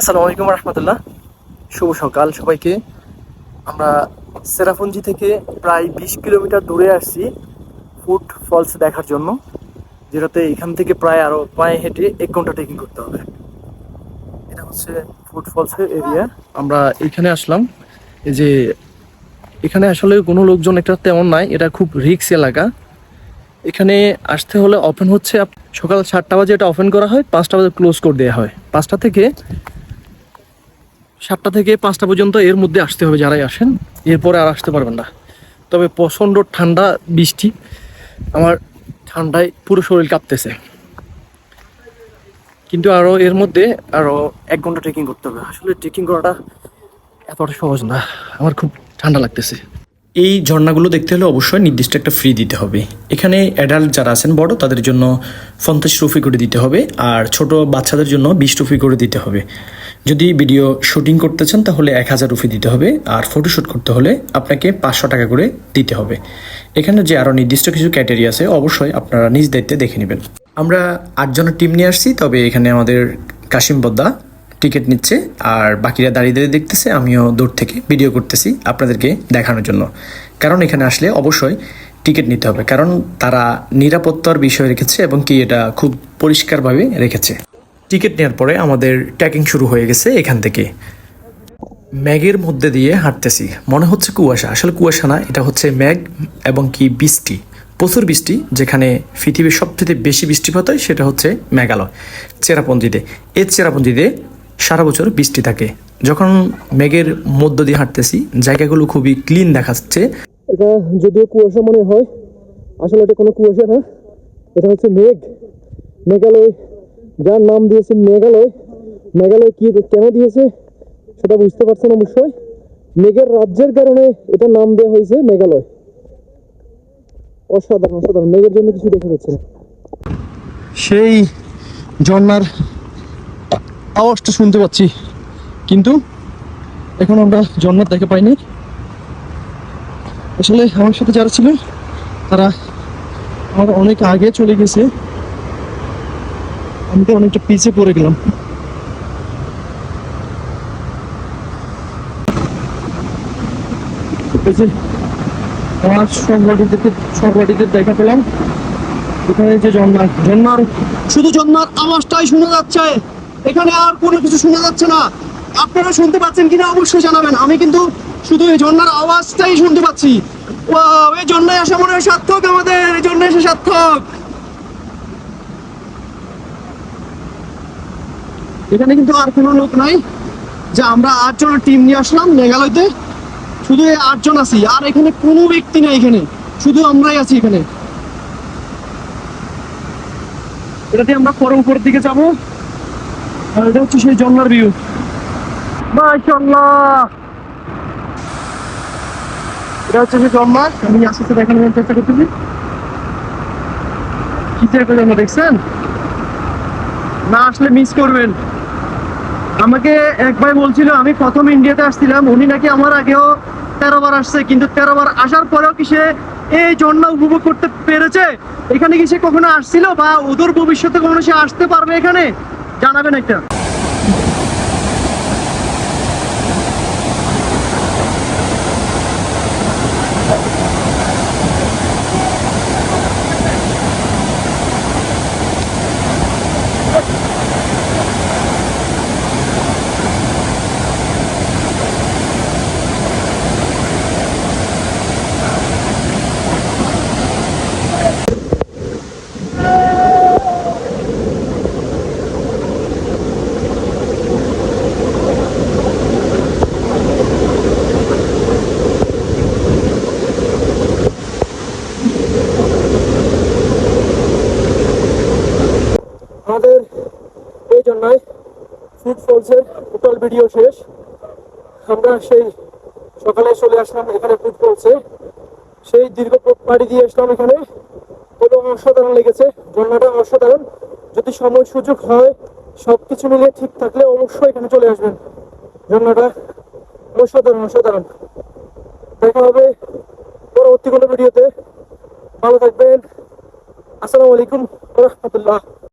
আসসালামু আলাইকুম রহমতুল্লাহ। শুভ সকাল সবাইকে। আমরা সেরাফুঞ্জি থেকে প্রায় বিশ কিলোমিটার দূরে আসছি ফুড ফলস দেখার জন্য, যেটাতে এখান থেকে প্রায় আরও পায়ে হেঁটে এক ঘণ্টা ট্রেকিং করতে হবে। এটা হচ্ছে ফুড ফলসের এরিয়া আমরা এখানে আসলাম। এই যে এখানে আসলে কোনো লোকজন একটা তেমন নাই, এটা খুব রিক্স এলাকা। এখানে আসতে হলে ওপেন হচ্ছে সকাল সাতটা বাজে এটা ওপেন করা হয়, পাঁচটা বাজে ক্লোজ করে দেওয়া হয়। পাঁচটা থেকে সাতটা থেকে পাঁচটা পর্যন্ত এর মধ্যে আসতে হবে যারাই আসেন। এরপরে আর আসতে পারবেন না। তবে প্রচণ্ড ঠান্ডা, বৃষ্টি, আমার ঠান্ডায় পুরো শরীর কাঁপতেছে। কিন্তু আরও এর মধ্যে আরও এক ঘণ্টা ট্রেকিং করতে হবে। আসলে ট্রেকিং করাটা এতটা সহজ না। আমার খুব ঠান্ডা লাগতেছে। এই ঝর্ণাগুলো দেখতে হলে অবশ্যই নির্দিষ্ট একটা ফ্রি দিতে হবে। এখানে অ্যাডাল্ট যারা আছেন বড়, তাদের জন্য পঞ্চাশ রুপি করে দিতে হবে আর ছোট বাচ্চাদের জন্য বিশ রুপি করে দিতে হবে। যদি ভিডিও শুটিং করতে চান তাহলে এক হাজার রুপি দিতে হবে আর ফটোশ্যুট করতে হলে আপনাকে পাঁচশো টাকা করে দিতে হবে। এখানে যে আরও নির্দিষ্ট কিছু ক্যাটেরিয়া আছে অবশ্যই আপনারা নিজ দায়িত্বে দেখে নেবেন। আমরা আটজনের টিম নিয়ে আসছি, তবে এখানে আমাদের কাশিম বদ্দা টিকিট নিচ্ছে আর বাকিরা দাঁড়িয়ে দাঁড়িয়ে দেখতেছে, আমিও দূর থেকে ভিডিও করতেছি আপনাদেরকে দেখানোর জন্য। কারণ এখানে আসলে অবশ্যই টিকিট নিতে হবে, কারণ তারা নিরাপত্তার বিষয় রেখেছে এবং কি এটা খুব পরিষ্কারভাবে রেখেছে। টিকিট নেওয়ার পরে আমাদের ট্যাকিং শুরু হয়ে গেছে এখান থেকে। ম্যাগের মধ্যে দিয়ে হাঁটতেছি। মনে হচ্ছে কুয়াশা। আসলে কুয়াশা না, এটা হচ্ছে ম্যাগ এবং কি বৃষ্টি। প্রচুর বৃষ্টি, যেখানে পৃথিবীর সবচেয়ে বেশি বৃষ্টিপাত হয়, সেটা হচ্ছে মেঘালয়, চেরাপঞ্জিতে। এই চেরাপঞ্জিতে সারা বছর বৃষ্টি থাকে। যখন মেঘের মধ্য দিয়ে হাঁটতেছি জায়গাগুলো খুবই ক্লিন দেখাচ্ছে। এটা যদিও কুয়াশা মনে হয় আসলে এটা কোনো কুয়াশা না এটা হচ্ছে মেঘ। মেঘালয় যার নাম দিয়েছে মেঘালয় মেঘালয় কি কেন দিয়েছে সেটা বুঝতে পারছেন অবশ্যই। মেঘের রাজ্যের কারণে এটা নাম দেওয়া হয়েছে মেঘালয়। অসাধারণ অসাধারণ মেঘের জন্য কিছু দেখা যাচ্ছে না। সেই ঝর্ণার আওয়াজটা শুনতে পাচ্ছি। কিন্তু এখন আমরা ঝর্ণার দেখা পাইনি। আসলে আমার সাথে যারা ছিল তারা আমার অনেক আগে চলে গেছে। আমি তো অনেকটা পিছিয়ে পড়ে গেলাম। আমার দেখা পেলাম। এখানে যে ঝর্ণার ঝর্ণার শুধু ঝর্ণার আওয়াজটাই শোনা যাচ্ছে। এখানে আর কোনো কিছু শোনা যাচ্ছে না। আপনারা শুনতে পাচ্ছেন কিনা অবশ্যই জানাবেন। আমি কিন্তু শুধু এই ঝর্ণার আওয়াজটাই শুনতে পাচ্ছি। এই ঝর্ণায় আসা মনে হয় সার্থক আমাদের। এই জন্য এসে সার্থক। এখানে কিন্তু আর কোনো লোক নাই। যে আমরা আটজনের টিম নিয়ে আসলাম মেঘালয়তে। শুধু এই আটজন আছি। আর এখানে কোনো ব্যক্তি নেই এখানে। শুধু আমরাই আছি এখানে। এটাতে আমরা পরে উপরের দিকে যাব। এটা হচ্ছে সেই ভিউ মাশাআল্লাহ। এটা হচ্ছে সেই আমি আস্তে আস্তে দেখানোর চেষ্টা করতেছি। কি দেখছেন? না আসলে মিস করবেন। আমাকে এক ভাই বলছিল, আমি প্রথম ইন্ডিয়াতে আসছিলাম, উনি নাকি আমার আগেও তেরো বার আসছে, কিন্তু তেরো বার আসার পরেও কি সে এই ঝর্ণা উপভোগ করতে পেরেছে? এখানে কি সে কখনো আসছিল বা ওদের ভবিষ্যতে কখনো সে আসতে পারবে এখানে? জানাবেন একটা আমাদের জন্যই ফুড ফলসের টোটাল ভিডিও শেষ। আমরা সেই সকালে চলে আসলাম, এখানে ফুড ফলসে সেই দীর্ঘ পাড়ি দিয়ে আসলাম এখানে। এবং অসাধারণ লেগেছে। ঝর্ণাটা অসাধারণ। যদি সময় সুযোগ হয় সব কিছু মিলিয়ে ঠিক থাকলে অবশ্যই এখানে চলে আসবেন। ঝর্ণাটা অসাধারণ অসাধারণ। দেখা হবে পরবর্তী কোনো ভিডিওতে। ভালো থাকবেন। আসসালামু আলাইকুম রহমতুল্লাহ।